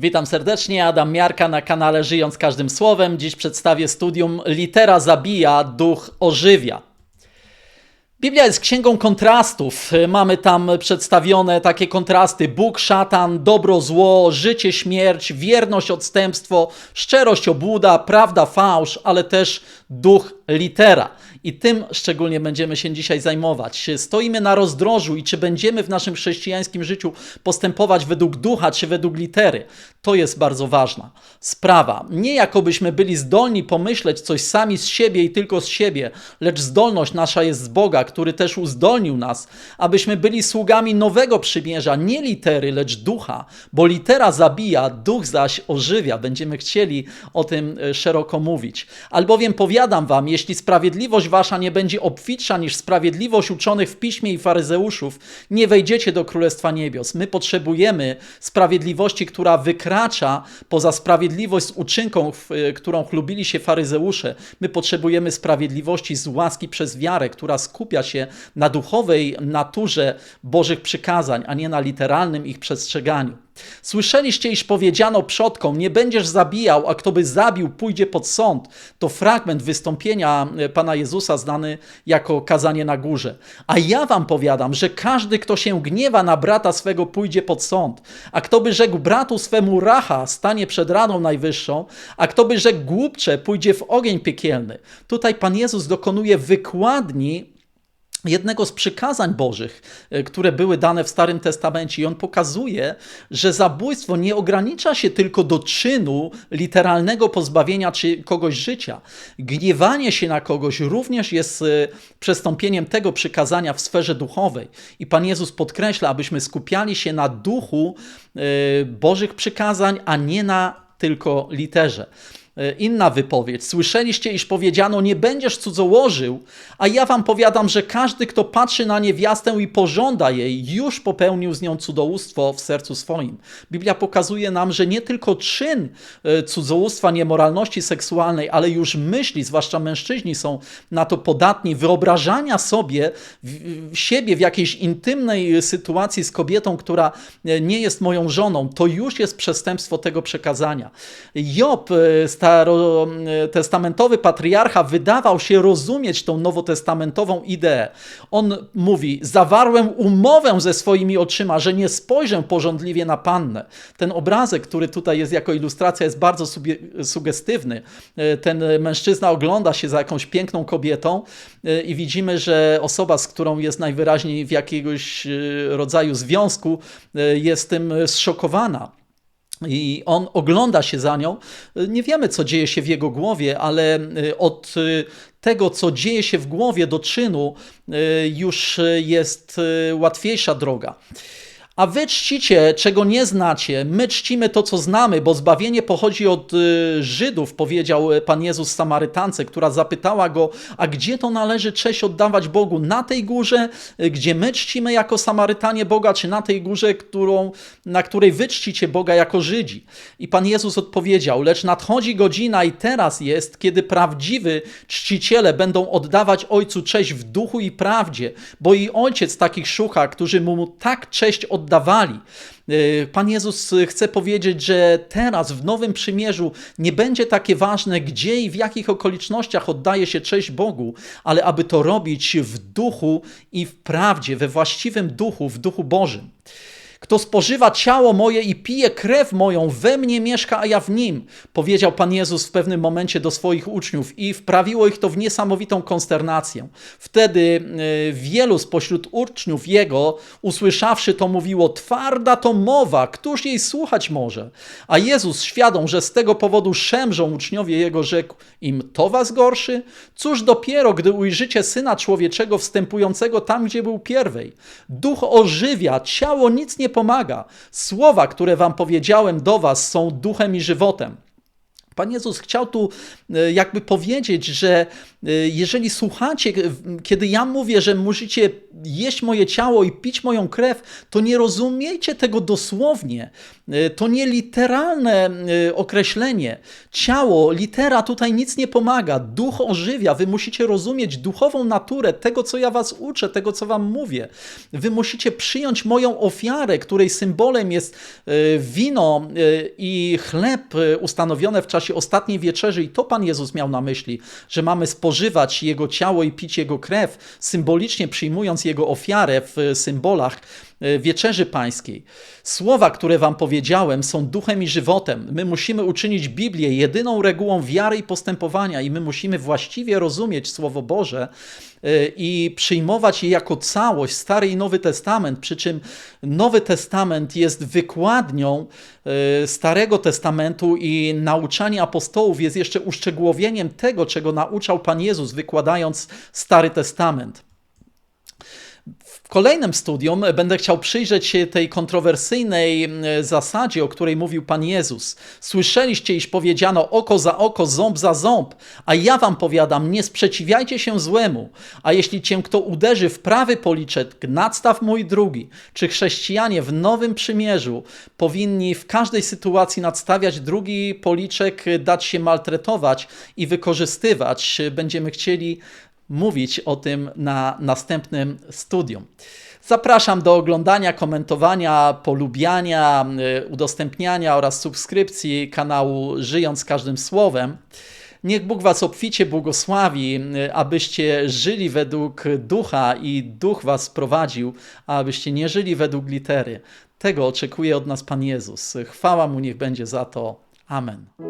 Witam serdecznie, Adam Miarka na kanale Żyjąc Każdym Słowem. Dziś przedstawię studium Litera zabija, duch ożywia. Biblia jest księgą kontrastów. Mamy tam przedstawione takie kontrasty: Bóg, szatan, dobro, zło, życie, śmierć, wierność, odstępstwo, szczerość, obłuda, prawda, fałsz, ale też duch litera. I tym szczególnie będziemy się dzisiaj zajmować. Stoimy na rozdrożu i czy będziemy w naszym chrześcijańskim życiu postępować według ducha, czy według litery. To jest bardzo ważna sprawa. Nie jakobyśmy byli zdolni pomyśleć coś sami z siebie i tylko z siebie, lecz zdolność nasza jest z Boga, który też uzdolnił nas, abyśmy byli sługami nowego przymierza, nie litery, lecz ducha, bo litera zabija, duch zaś ożywia. Będziemy chcieli o tym e, szeroko mówić. Albowiem powiadam wam, jeśli sprawiedliwość wasza nie będzie obfitsza niż sprawiedliwość uczonych w piśmie i faryzeuszów, nie wejdziecie do Królestwa Niebios. My potrzebujemy sprawiedliwości, która wykracza poza sprawiedliwość z uczynką, e, którą chlubili się faryzeusze. My potrzebujemy sprawiedliwości z łaski przez wiarę, która skupia się na duchowej naturze Bożych przykazań, a nie na literalnym ich przestrzeganiu. Słyszeliście, iż powiedziano przodkom: Nie będziesz zabijał, a kto by zabił, pójdzie pod sąd. To fragment wystąpienia e, Pana Jezusa, znany jako kazanie na górze. A ja wam powiadam, że każdy, kto się gniewa na brata swego, pójdzie pod sąd. A kto by rzekł bratu swemu racha, stanie przed radą najwyższą, a kto by rzekł głupcze, pójdzie w ogień piekielny. Tutaj Pan Jezus dokonuje wykładni jednego z przykazań Bożych, e, które były dane w Starym Testamencie, i on pokazuje, że zabójstwo nie ogranicza się tylko do czynu literalnego pozbawienia czy kogoś życia. Gniewanie się na kogoś również jest e, przestąpieniem tego przykazania w sferze duchowej. I Pan Jezus podkreśla, abyśmy skupiali się na duchu e, Bożych przykazań, a nie na tylko literze. E, inna wypowiedź. Słyszeliście, iż powiedziano, nie będziesz cudzołożył, a ja wam powiadam, że każdy, kto patrzy na niewiastę i pożąda jej, już popełnił z nią cudzołóstwo w sercu swoim. Biblia pokazuje nam, że nie tylko czyn e, cudzołóstwa, niemoralności seksualnej, ale już myśli, zwłaszcza mężczyźni są na to podatni, wyobrażania sobie siebie w jakiejś intymnej sytuacji z kobietą, która e, nie jest moją żoną, to już jest przestępstwo tego przekazania. Job stał starotestamentowy patriarcha wydawał się rozumieć tą nowotestamentową ideę. On mówi: Zawarłem umowę ze swoimi oczyma, że nie spojrzę porządliwie na pannę. Ten obrazek, który tutaj jest jako ilustracja, jest bardzo sugestywny. Ten mężczyzna ogląda się za jakąś piękną kobietą e, i widzimy, że osoba, z którą jest najwyraźniej w jakiegoś e, rodzaju związku, e, jest tym zszokowana. I on ogląda się za nią. Nie wiemy, co dzieje się w jego głowie, ale y, od y, tego, co dzieje się w głowie do czynu, y, już jest łatwiejsza droga. A wy czcicie, czego nie znacie, my czcimy to, co znamy, bo zbawienie pochodzi od y, Żydów, powiedział Pan Jezus Samarytance, która zapytała go, a gdzie to należy cześć oddawać Bogu? Na tej górze, y, gdzie my czcimy jako Samarytanie Boga, czy na tej górze, którą, na której wy czcicie Boga jako Żydzi? I Pan Jezus odpowiedział, lecz nadchodzi godzina i teraz jest, kiedy prawdziwy czciciele będą oddawać Ojcu cześć w duchu i prawdzie, bo i Ojciec takich szuka, którzy mu tak cześć oddają, oddawali. E, Pan Jezus chce powiedzieć, że teraz w Nowym Przymierzu nie będzie takie ważne, gdzie i w jakich okolicznościach oddaje się cześć Bogu, ale aby to robić w duchu i w prawdzie, we właściwym duchu, w duchu Bożym. Kto spożywa ciało moje i pije krew moją, we mnie mieszka, a ja w nim, powiedział Pan Jezus w pewnym momencie do swoich uczniów i wprawiło ich to w niesamowitą konsternację. Wtedy e, wielu spośród uczniów Jego, usłyszawszy to, mówiło: Twarda to mowa, któż jej słuchać może? A Jezus, świadom, że z tego powodu szemrzą uczniowie Jego, rzekł im: To was gorszy? Cóż dopiero, gdy ujrzycie syna człowieczego wstępującego tam, gdzie był pierwej? Duch ożywia, ciało nic nie nie pomaga. Słowa, które wam powiedziałem do was, są duchem i żywotem. Pan Jezus chciał tu e, jakby powiedzieć, że e, jeżeli słuchacie, kiedy ja mówię, że musicie jeść moje ciało i pić moją krew, to nie rozumiejcie tego dosłownie. To nie literalne określenie. Ciało, litera tutaj nic nie pomaga. Duch ożywia. Wy musicie rozumieć duchową naturę tego, co ja was uczę, tego, co wam mówię. Wy musicie przyjąć moją ofiarę, której symbolem jest wino i chleb ustanowione w czasie ostatniej wieczerzy. I to Pan Jezus miał na myśli, że mamy spożywać Jego ciało i pić Jego krew, symbolicznie przyjmując Jego ofiarę w symbolach wieczerzy pańskiej. Słowa, które wam powiedziałem, są duchem i żywotem. My musimy uczynić Biblię jedyną regułą wiary i postępowania, i my musimy właściwie rozumieć Słowo Boże y, i przyjmować je jako całość, Stary i Nowy Testament. Przy czym Nowy Testament jest wykładnią y, Starego Testamentu i nauczanie apostołów jest jeszcze uszczegółowieniem tego, czego nauczał Pan Jezus, wykładając Stary Testament. W kolejnym studium będę chciał przyjrzeć się tej kontrowersyjnej zasadzie, o której mówił Pan Jezus. Słyszeliście, iż powiedziano oko za oko, ząb za ząb, a ja wam powiadam, nie sprzeciwiajcie się złemu. A jeśli cię kto uderzy w prawy policzek, nadstaw mój drugi. Czy chrześcijanie w Nowym Przymierzu powinni w każdej sytuacji nadstawiać drugi policzek, dać się maltretować i wykorzystywać? Będziemy chcieli mówić o tym na następnym studium. Zapraszam do oglądania, komentowania, polubiania, y, udostępniania oraz subskrypcji kanału Żyjąc Każdym Słowem. Niech Bóg Was obficie błogosławi, y, abyście żyli według ducha i duch Was prowadził, a abyście nie żyli według litery. Tego oczekuje od nas Pan Jezus. Chwała Mu niech będzie za to. Amen.